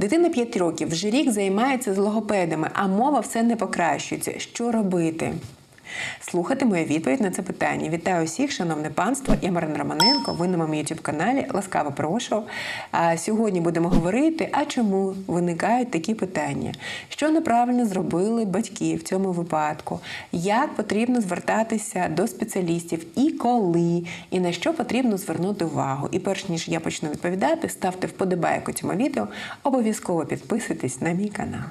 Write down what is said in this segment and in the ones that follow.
Дитина 5 років вже рік займається з логопедами, а мова все не покращується. Що робити? Слухати мою відповідь на це питання. Вітаю всіх, шановне панство. Я Марина Романенко. Ви на моєму youtube каналі. Ласкаво прошу. А сьогодні будемо говорити, а чому виникають такі питання? Що неправильно зробили батьки в цьому випадку? Як потрібно звертатися до спеціалістів і коли, і на що потрібно звернути увагу? І перш ніж я почну відповідати, ставте вподобайку цьому відео. Обов'язково підписуйтесь на мій канал.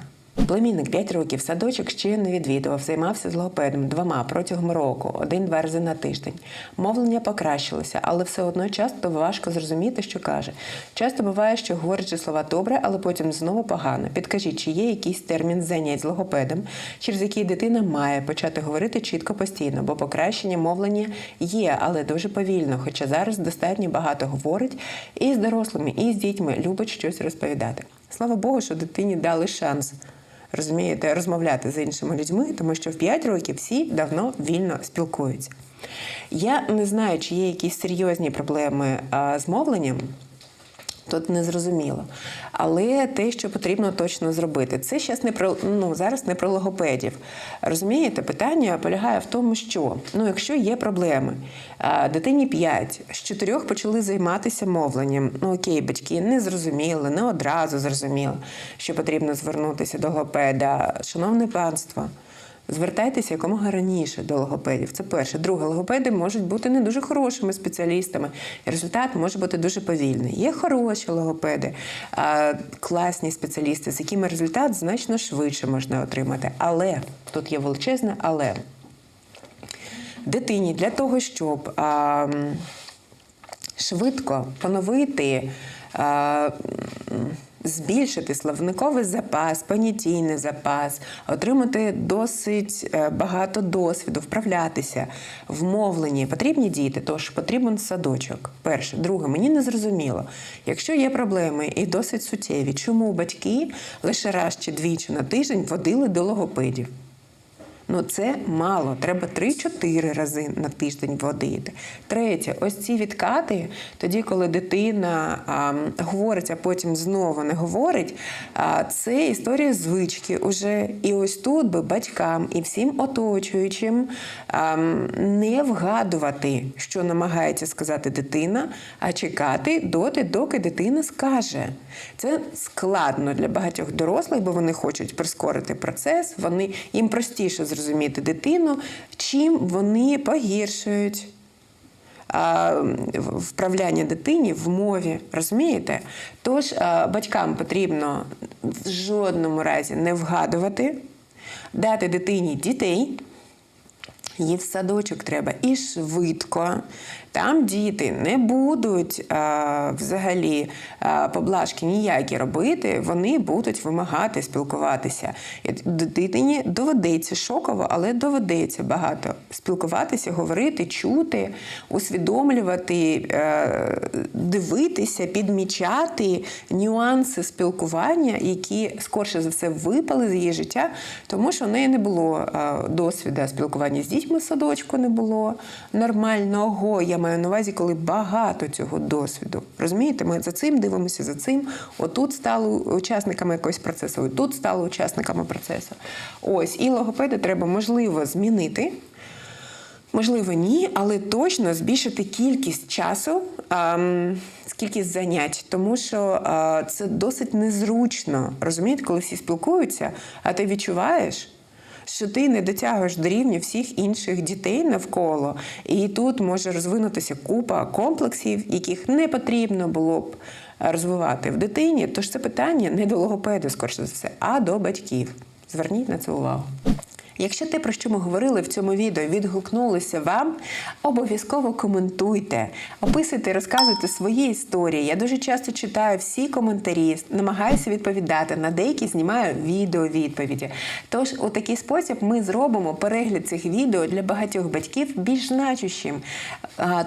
Племінник 5 років садочок ще не відвідував, займався з логопедом двома протягом року, один-два рази на тиждень. Мовлення покращилося, але все одно часто важко зрозуміти, що каже. Часто буває, що говорить слова добре, але потім знову погано. Підкажіть, чи є якийсь термін занять з логопедом, через який дитина має почати говорити чітко постійно, бо покращення мовлення є, але дуже повільно, хоча зараз достатньо багато говорить і з дорослими, і з дітьми любить щось розповідати. Слава Богу, що дитині дали шанс розумієте, розмовляти з іншими людьми, тому що в 5 років всі давно вільно спілкуються. Я не знаю, чи є якісь серйозні проблеми з мовленням. Тут не зрозуміло. Але те, що потрібно точно зробити, це зараз не про ну зараз не про логопедів. Розумієте, питання полягає в тому, що ну, якщо є проблеми, дитині 5, з 4 почали займатися мовленням. Ну окей, батьки не зрозуміли, не одразу зрозуміли, що потрібно звернутися до логопеда. Шановне панство. Звертайтеся якомога раніше до логопедів. Це перше. Друге, логопеди можуть бути не дуже хорошими спеціалістами, і результат може бути дуже повільний. Є хороші логопеди, класні спеціалісти, з якими результат значно швидше можна отримати. Але тут є величезне, але дитині для того, щоб а, швидко поновити. А, збільшити словниковий запас, понятійний запас, отримати досить е, багато досвіду, вправлятися в мовленні. Потрібні діти, тож потрібен садочок. Перше, друге, мені не зрозуміло. Якщо є проблеми і досить суттєві, чому батьки лише раз чи двічі на тиждень водили до логопедів? Ну це мало. Треба 3-4 рази на тиждень водити. Третє, ось ці відкати, тоді, коли дитина а, говорить, а потім знову не говорить, а, це історія звички уже. І ось тут би батькам і всім оточуючим а, не вгадувати, що намагається сказати дитина, а чекати доти, доки дитина скаже. Це складно для багатьох дорослих, бо вони хочуть прискорити процес, вони їм простіше зрозуміти дитину, чим вони погіршують. Вправляння дитині в мові, розумієте? Тож батькам потрібно в жодному разі не вгадувати, дати дитині дітей. Її в садочок треба і швидко. Там діти не будуть а, взагалі а, поблажки ніякі робити, вони будуть вимагати спілкуватися. Дитині доведеться шоково, але доведеться багато спілкуватися, говорити, чути, усвідомлювати, а, е, дивитися, підмічати нюанси спілкування, які скорше за все випали з її життя, тому що в неї не було досвіду спілкування з дітьми в садочку, не було нормального. Я маю на увазі, коли багато цього досвіду. Розумієте, ми за цим дивимося, за цим. Отут стали учасниками якогось процесу, тут стали учасниками процесу. Ось, і логопеди треба можливо змінити. Можливо, ні, але точно збільшити кількість часу, ем, кількість занять, тому що е, це досить незручно. Розумієте, коли всі спілкуються, а ти відчуваєш що ти не дотягуєш до рівня всіх інших дітей навколо, і тут може розвинутися купа комплексів, яких не потрібно було б розвивати в дитині. Тож це питання не до логопеду, скорше за все, а до батьків. Зверніть на це увагу. Якщо те, про що ми говорили в цьому відео, відгукнулося вам, обов'язково коментуйте, описуйте, розказуйте свої історії. Я дуже часто читаю всі коментарі, намагаюся відповідати на деякі знімаю відео відповіді. Тож, у такий спосіб ми зробимо перегляд цих відео для багатьох батьків більш значущим,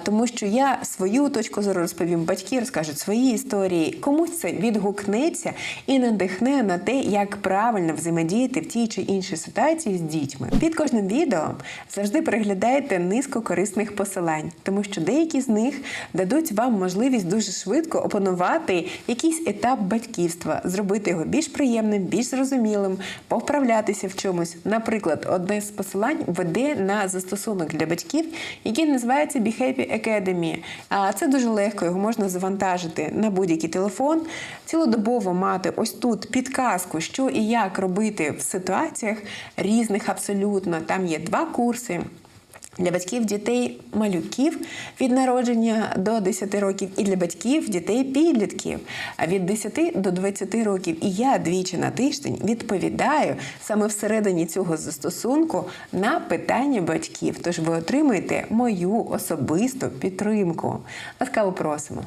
тому що я свою точку зору розповім, батьки розкажуть свої історії. Комусь це відгукнеться і надихне на те, як правильно взаємодіяти в тій чи іншій ситуації з дітьми дітьми. Під кожним відео завжди переглядайте низку корисних посилань, тому що деякі з них дадуть вам можливість дуже швидко опанувати якийсь етап батьківства, зробити його більш приємним, більш зрозумілим, повправлятися в чомусь. Наприклад, одне з посилань веде на застосунок для батьків, який називається Be Happy Academy. А це дуже легко, його можна завантажити на будь-який телефон, цілодобово мати ось тут підказку, що і як робити в ситуаціях різних абсолютно. Там є два курси. Для батьків дітей малюків від народження до 10 років, і для батьків дітей підлітків від 10 до 20 років. І я двічі на тиждень відповідаю саме всередині цього застосунку на питання батьків. Тож ви отримаєте мою особисту підтримку. Ласкаво просимо.